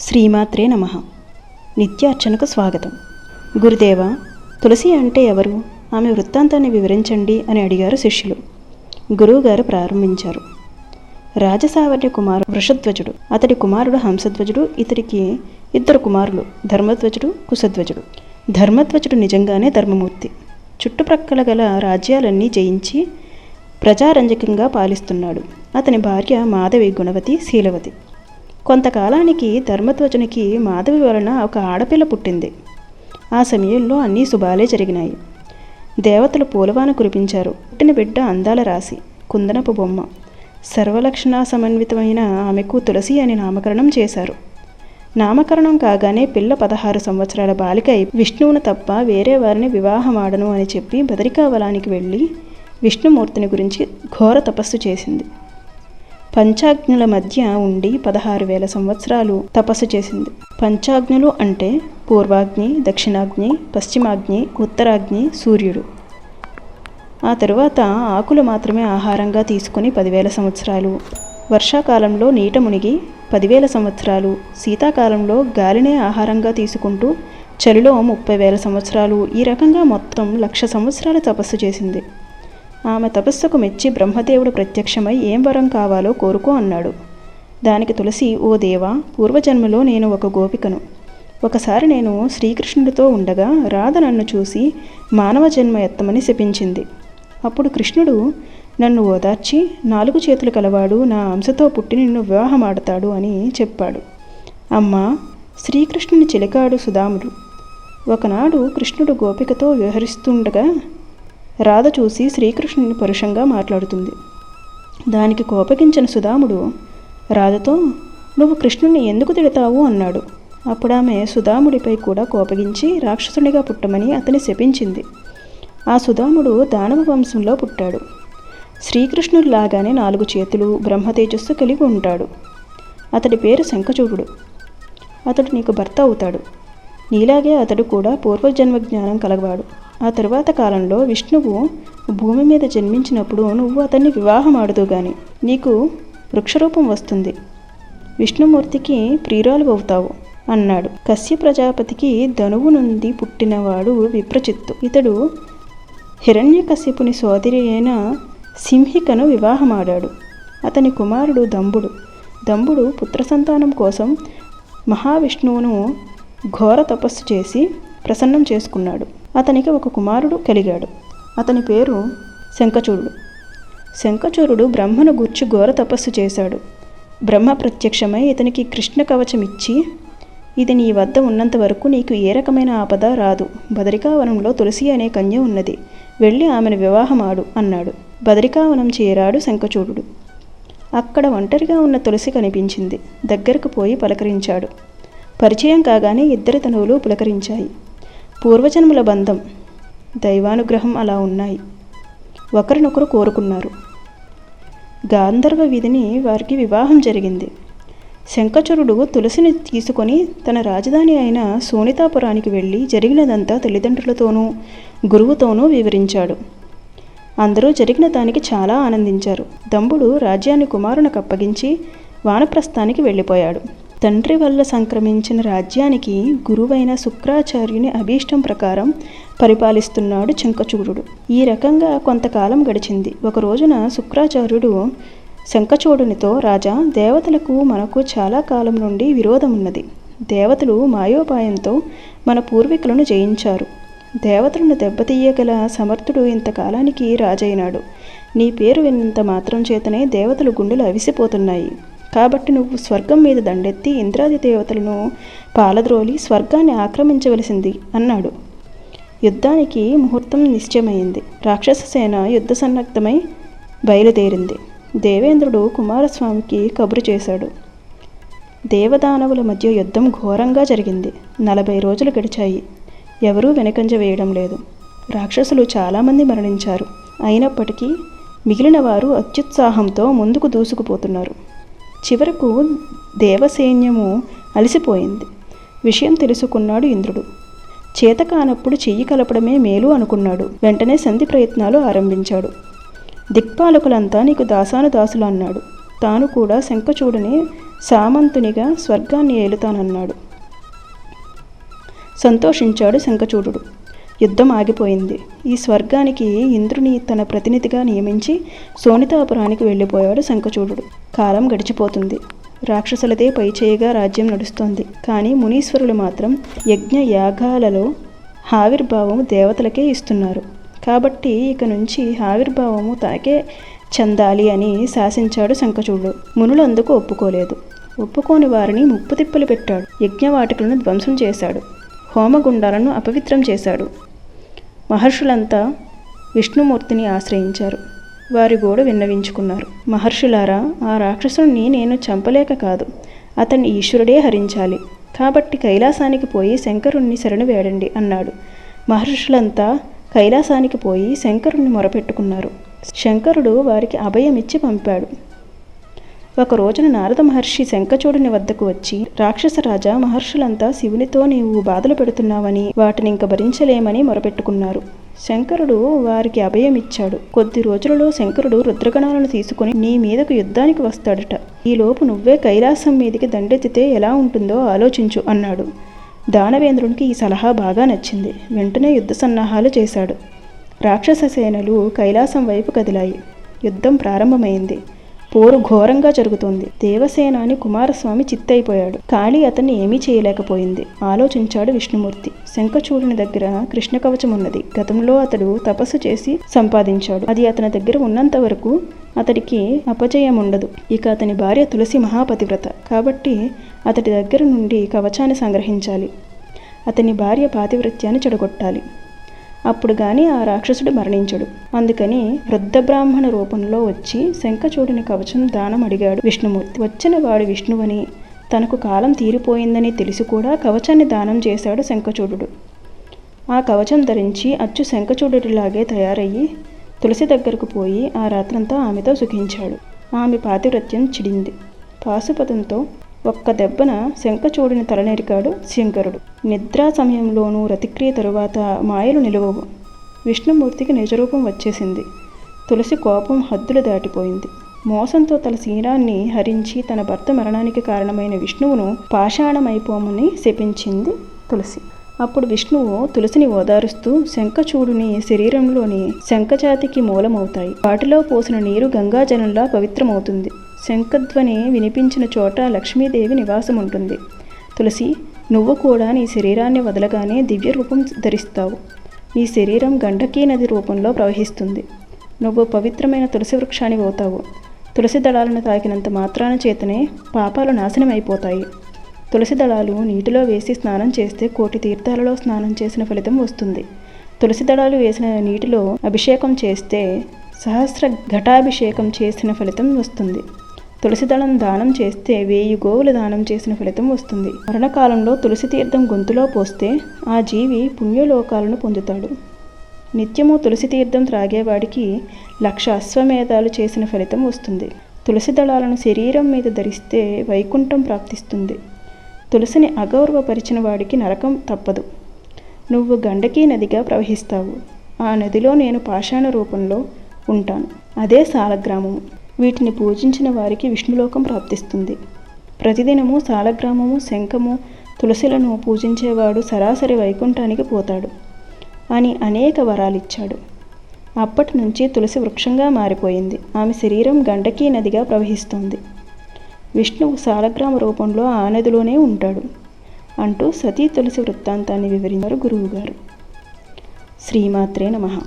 శ్రీమాత్రే నమ. నిత్యార్చనకు స్వాగతం. గురుదేవ తులసి అంటే ఎవరు? ఆమె వృత్తాంతాన్ని వివరించండి అని అడిగారు శిష్యులు. గురువుగారు ప్రారంభించారు. రాజసావర్య కుమారు వృషధ్వజుడు అతడి కుమారుడు హంసధ్వజుడు ఇతడికి ఇద్దరు కుమారులు ధర్మధ్వజుడు కుశధ్వజుడు. ధర్మధ్వజుడు నిజంగానే ధర్మమూర్తి. చుట్టుప్రక్కల గల రాజ్యాలన్నీ జయించి ప్రజారంజకంగా పాలిస్తున్నాడు. అతని భార్య మాధవి గుణవతి శీలవతి. కొంతకాలానికి ధర్మధ్వజునికి మాధవి వలన ఒక ఆడపిల్ల పుట్టింది. ఆ సమయంలో అన్నీ శుభాలే జరిగినాయి. దేవతలు పూలవాన కురిపించారు. పుట్టిన బిడ్డ అందాల రాశి కుందనపు బొమ్మ. సర్వలక్షణ సమన్వితమైన ఆమెకు తులసి అని నామకరణం చేశారు. నామకరణం కాగానే పిల్ల పదహారు సంవత్సరాల బాలిక అయి విష్ణువును తప్ప వేరే వారిని వివాహమాడను అని చెప్పి బదరికావలానికి వెళ్ళి విష్ణుమూర్తిని గురించి ఘోర తపస్సు చేసింది. పంచాగ్నుల మధ్య ఉండి పదహారు వేల సంవత్సరాలు తపస్సు చేసింది. పంచాగ్నులు అంటే పూర్వాగ్ని దక్షిణాగ్ని పశ్చిమాగ్ని ఉత్తరాగ్ని సూర్యుడు. ఆ తరువాత ఆకులు మాత్రమే ఆహారంగా తీసుకుని పదివేల సంవత్సరాలు. వర్షాకాలంలో నీట మునిగి పదివేల సంవత్సరాలు. శీతాకాలంలో గాలినే ఆహారంగా తీసుకుంటూ చలిలో ముప్పై వేల సంవత్సరాలు. ఈ రకంగా మొత్తం లక్ష సంవత్సరాలు తపస్సు చేసింది. ఆమె తపస్సుకు మెచ్చి బ్రహ్మదేవుడు ప్రత్యక్షమై ఏం వరం కావాలో కోరుకో అన్నాడు. దానికి తులసి ఓ దేవా పూర్వజన్మలో నేను ఒక గోపికను. ఒకసారి నేను శ్రీకృష్ణుడితో ఉండగా రాధ నన్ను చూసి మానవ జన్మ ఎత్తమని శపించింది. అప్పుడు కృష్ణుడు నన్ను ఓదార్చి నాలుగు చేతులు కలవాడు నా అంశతో పుట్టి నిన్ను వివాహమాడతాడు అని చెప్పాడు. అమ్మా శ్రీకృష్ణుని చిలికాడు సుధాముడు. ఒకనాడు కృష్ణుడు గోపికతో వ్యవహరిస్తుండగా రాధ చూసి శ్రీకృష్ణుని పరుషంగా మాట్లాడుతుంది. దానికి కోపగించిన సుధాముడు రాధతో నువ్వు కృష్ణుని ఎందుకు తిడతావు? అన్నాడు. అప్పుడు ఆమె సుధాముడిపై కూడా కోపగించి రాక్షసునిగా పుట్టమని అతని శపించింది. ఆ సుధాముడు దానవ వంశంలో పుట్టాడు. శ్రీకృష్ణుడిలాగానే నాలుగు చేతులు బ్రహ్మతేజస్సు కలిగి ఉంటాడు. అతడి పేరు శంఖచూడు అతడు నీకు భర్త అవుతాడు. నీలాగే అతడు కూడా పూర్వజన్మ జ్ఞానం కలగవాడు ఆ తరువాత కాలంలో విష్ణువు భూమి మీద జన్మించినప్పుడు నువ్వు అతన్ని వివాహం వివాహమాడుతూ గాని నీకు వృక్షరూపం వస్తుంది. విష్ణుమూర్తికి ప్రియురాలు అవుతావు అన్నాడు. కశ్య ప్రజాపతికి ధనువు నుండి పుట్టినవాడు విప్రచిత్తు. ఇతడు హిరణ్యకశ్యపుని సోదరి అయిన సింహికను వివాహమాడాడు. అతని కుమారుడు దంబుడు. దంబుడు పుత్ర సంతానం కోసం మహావిష్ణువును ఘోర తపస్సు చేసి ప్రసన్నం చేసుకున్నాడు. అతనికి ఒక కుమారుడు కలిగాడు. అతని పేరు శంఖచూరుడు. శంఖచూరుడు బ్రహ్మను గుర్చి ఘోర తపస్సు చేశాడు. బ్రహ్మ ప్రత్యక్షమై ఇతనికి కృష్ణ కవచం ఇచ్చి ఇది నీ వద్ద ఉన్నంత వరకు నీకు ఏ రకమైన ఆపద రాదు. బదరికావనంలో తులసి అనే కన్య ఉన్నది. వెళ్ళి ఆమెను వివాహమాడు అన్నాడు. బదరికావనం చేరాడు శంఖచూడు అక్కడ ఒంటరిగా ఉన్న తులసి కనిపించింది. దగ్గరకు పోయి పలకరించాడు. పరిచయం కాగానే ఇద్దరి తనువులు పులకరించాయి. పూర్వజన్మల బంధం దైవానుగ్రహం అలా ఉన్నాయి. ఒకరినొకరు కోరుకున్నారు. గాంధర్వ విధిని వారికి వివాహం జరిగింది. శంఖచరుడు తులసిని తీసుకొని తన రాజధాని అయిన సోనితాపురానికి వెళ్ళి జరిగినదంతా తల్లిదండ్రులతోనూ గురువుతోనూ వివరించాడు. అందరూ జరిగిన దానికి చాలా ఆనందించారు. దంబుడు రాజ్యాన్ని కుమారునకు అప్పగించి వానప్రస్థానికి వెళ్ళిపోయాడు. తండ్రి వల్ల సంక్రమించిన రాజ్యానికి గురువైన శుక్రాచార్యుని అభీష్టం ప్రకారం పరిపాలిస్తున్నాడు శంఖచూడుడు. ఈ రకంగా కొంతకాలం గడిచింది. ఒక రోజున శుక్రాచార్యుడు శంఖచూడునితో రాజా దేవతలకు మనకు చాలా కాలం నుండి విరోధం ఉన్నది దేవతలు మాయోపాయంతో మన పూర్వీకులను జయించారు. దేవతలను దెబ్బతీయగల సమర్థుడు ఇంతకాలానికి రాజైనాడు. నీ పేరు విన్నంత మాత్రం చేతనే దేవతలు గుండెలు అవిసిపోతున్నాయి. కాబట్టి నువ్వు స్వర్గం మీద దండెత్తి ఇంద్రాది దేవతలను పాలద్రోలి స్వర్గాన్ని ఆక్రమించవలసింది అన్నాడు. యుద్ధానికి ముహూర్తం నిశ్చయమైంది. రాక్షస సేన యుద్ధ సన్నద్ధమై బయలుదేరింది. దేవేంద్రుడు కుమారస్వామికి కబురు చేశాడు. దేవదానవుల మధ్య యుద్ధం ఘోరంగా జరిగింది. నలభై రోజులు గడిచాయి. ఎవరూ వెనకంజ వేయడం లేదు. రాక్షసులు చాలామంది మరణించారు. అయినప్పటికీ మిగిలిన వారు అత్యుత్సాహంతో ముందుకు దూసుకుపోతున్నారు. చివరకు దేవసైన్యము అలసిపోయింది. విషయం తెలుసుకున్నాడు ఇంద్రుడు. చేత కానప్పుడు చెయ్యి కలపడమే మేలు అనుకున్నాడు. వెంటనే సంధి ప్రయత్నాలు ఆరంభించాడు. దిక్పాలకులంతా నీకు దాసాను దాసులు అన్నాడు. తాను కూడా శంఖచూడని సామంతునిగా స్వర్గాన్ని ఏలుతానన్నాడు. సంతోషించాడు శంఖచూడు యుద్ధం ఆగిపోయింది. ఈ స్వర్గానికి ఇంద్రుని తన ప్రతినిధిగా నియమించి సోనితాపురానికి వెళ్ళిపోయాడు శంఖచూడు కాలం గడిచిపోతుంది. రాక్షసులదే పైచేయిగా రాజ్యం నడుస్తోంది. కానీ మునీశ్వరులు మాత్రం యజ్ఞ యాగాలలో ఆవిర్భావం దేవతలకే ఇస్తున్నారు. కాబట్టి ఇక నుంచి ఆవిర్భావము తనకే చెందాలి అని శాసించాడు శంఖచూడు మునులు అందుకు ఒప్పుకోలేదు. ఒప్పుకోని వారిని ముప్పు తిప్పలు పెట్టాడు. యజ్ఞవాటికలను ధ్వంసం చేశాడు. హోమగుండాలను అపవిత్రం చేశాడు. మహర్షులంతా విష్ణుమూర్తిని ఆశ్రయించారు. వారి గోడు విన్నవించుకున్నారు. మహర్షులారా ఆ రాక్షసుణ్ణి నేను చంపలేక కాదు. అతన్ని ఈశ్వరుడే హరించాలి. కాబట్టి కైలాసానికి పోయి శంకరుణ్ణి శరణు వేడండి అన్నాడు. మహర్షులంతా కైలాసానికి పోయి శంకరుణ్ణి మొరపెట్టుకున్నారు. శంకరుడు వారికి అభయమిచ్చి పంపాడు. ఒక రోజున నారద మహర్షి శంఖచూడుని వద్దకు వచ్చి రాక్షసరాజా మహర్షులంతా శివునితో నీవు బాధలు పెడుతున్నావని వాటిని ఇంక భరించలేమని మొరపెట్టుకున్నారు. శంకరుడు వారికి అభయమిచ్చాడు. కొద్ది రోజులలో శంకరుడు రుద్రగణాలను తీసుకుని నీ మీదకు యుద్ధానికి వస్తాడట. ఈలోపు నువ్వే కైలాసం మీదికి దండెత్తితే ఎలా ఉంటుందో ఆలోచించు అన్నాడు. దానవేంద్రునికి ఈ సలహా బాగా నచ్చింది. వెంటనే యుద్ధ సన్నాహాలు చేశాడు. రాక్షస సేనలు కైలాసం వైపు కదిలాయి. యుద్ధం ప్రారంభమైంది. పోరు ఘోరంగా జరుగుతోంది. దేవసేనాని కుమారస్వామి చిత్తైపోయాడు. కాళీ అతన్ని ఏమీ చేయలేకపోయింది. ఆలోచించాడు విష్ణుమూర్తి. శంఖచూడుని దగ్గర కృష్ణ కవచం ఉన్నది గతంలో అతడు తపస్సు చేసి సంపాదించాడు. అది అతని దగ్గర ఉన్నంత వరకు అతడికి అపజయం ఉండదు ఇక అతని భార్య తులసి మహాపతివ్రత. కాబట్టి అతడి దగ్గర నుండి కవచాన్ని సంగ్రహించాలి. అతని భార్య పాతివ్రత్యాన్ని చెడగొట్టాలి. అప్పుడు గాని ఆ రాక్షసుడు మరణించడు. అందుకని వృద్ధ బ్రాహ్మణ రూపంలో వచ్చి శంఖచూడిని కవచం దానం అడిగాడు విష్ణుమూర్తి. వచ్చిన వాడు విష్ణువని తనకు కాలం తీరిపోయిందని తెలిసి కూడా కవచాన్ని దానం చేశాడు శంఖచూడు ఆ కవచం ధరించి అచ్చు శంఖచూడులాగే తయారయ్యి తులసి దగ్గరకు పోయి ఆ రాత్రంతా ఆమెతో సుఖించాడు. ఆమె పాతివ్రత్యం చిడింది. పాశుపతంతో ఒక్క దెబ్బన శంఖచూడిని తలనెరికాడు శంకరుడు. నిద్రా సమయంలోనూ రతిక్రియ తరువాత మాయలు నిలువవు విష్ణుమూర్తికి నిజరూపం వచ్చేసింది. తులసి కోపం హద్దులు దాటిపోయింది. మోసంతో తన సీనాన్ని హరించి తన భర్త మరణానికి కారణమైన విష్ణువును పాషాణమైపోమని శపించింది తులసి. అప్పుడు విష్ణువు తులసిని ఓదారుస్తూ శంఖచూడుని శరీరంలోని శంఖజాతికి మూలమవుతాయి. వాటిలో పోసిన నీరు గంగాజలంలా పవిత్రమవుతుంది. శంఖధ్వని వినిపించిన చోట లక్ష్మీదేవి నివాసం ఉంటుంది తులసి నువ్వు కూడా నీ శరీరాన్ని వదలగానే దివ్య రూపం ధరిస్తావు. నీ శరీరం గండకీ నది రూపంలో ప్రవహిస్తుంది. నువ్వు పవిత్రమైన తులసి వృక్షాన్ని పోతావు. తులసి దళాలను తాకినంత మాత్రాన చేతనే పాపాలు నాశనం అయిపోతాయి తులసి దళాలు నీటిలో వేసి స్నానం చేస్తే కోటి తీర్థాలలో స్నానం చేసిన ఫలితం వస్తుంది. తులసి దళాలు వేసిన నీటిలో అభిషేకం చేస్తే సహస్ర ఘటాభిషేకం చేసిన ఫలితం వస్తుంది. తులసిదళం దానం చేస్తే వేయి గోవులు దానం చేసిన ఫలితం వస్తుంది. మరణకాలంలో తులసి తీర్థం గొంతులో పోస్తే ఆ జీవి పుణ్యలోకాలను పొందుతాడు. నిత్యము తులసి తీర్థం త్రాగేవాడికి లక్ష అశ్వమేధాలు చేసిన ఫలితం వస్తుంది. తులసి దళాలను శరీరం మీద ధరిస్తే వైకుంఠం ప్రాప్తిస్తుంది. తులసిని అగౌరవపరిచిన వాడికి నరకం తప్పదు. నువ్వు గండకీ నదిగా ప్రవహిస్తావు. ఆ నదిలో నేను పాషాణ రూపంలో ఉంటాను. అదే సాలగ్రామము. వీటిని పూజించిన వారికి విష్ణులోకం ప్రాప్తిస్తుంది. ప్రతిదినము సాలగ్రామము శంఖము తులసిలను పూజించేవాడు సరాసరి వైకుంఠానికి పోతాడు అని అనేక వరాలిచ్చాడు. అప్పటి నుంచి తులసి వృక్షంగా మారిపోయింది. ఆమె శరీరం గండకీ నదిగా ప్రవహిస్తోంది. విష్ణువు సాలగ్రామ రూపంలో ఆ నదిలోనే ఉంటాడు అంటూ సతీ తులసి వృత్తాంతాన్ని వివరించారు గురువుగారు. శ్రీమాత్రే నమః.